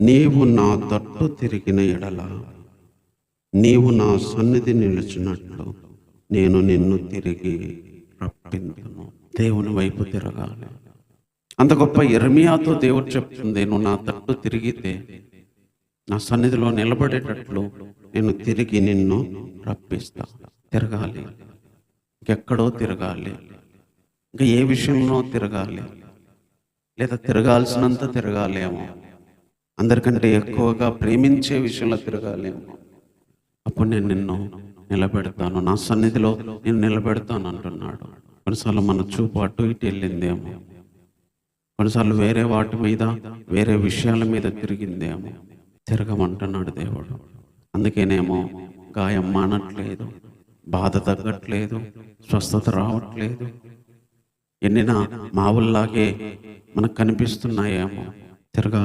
నీవు నా తట్టు తిరిగిన ఎడల నీవు నా సన్నిధి నిలిచినట్లు నేను నిన్ను తిరిగి రప్పిందును దేవుని వైపు తిరగాలి. అంత గొప్ప ఎర్మియాతో దేవుడు చెప్తుంది నువ్వు నా తట్టు తిరిగితే నా సన్నిధిలో నిలబడేటట్లు నేను తిరిగి నిన్ను రప్పిస్తా. తిరగాలి. ఇంకెక్కడో తిరగాలి. ఇంకా ఏ విషయంలో తిరగాలి? లేదా తిరగాల్సినంత తిరగాలేమో? అందరికంటే ఎక్కువగా ప్రేమించే విషయంలో తిరగాలేము అప్పుడు నేను నిన్ను నిలబెడతాను. నా సన్నిధిలో నేను నిలబెడతాను అంటున్నాడు. కొన్నిసార్లు మన చూపు అటు ఇటు వెళ్ళిందేమో కొన్నిసార్లు వేరే వాటి మీద వేరే విషయాల మీద తిరిగిందేమో తిరగమంటున్నాడు దేవుడు. అందుకేనేమో గాయం మానట్లేదు బాధ తగ్గట్లేదు స్వస్థత రావట్లేదు. ఎన్నినా మావుల్లాగే మనకు కనిపిస్తున్నాయేమో. తిరగాలి.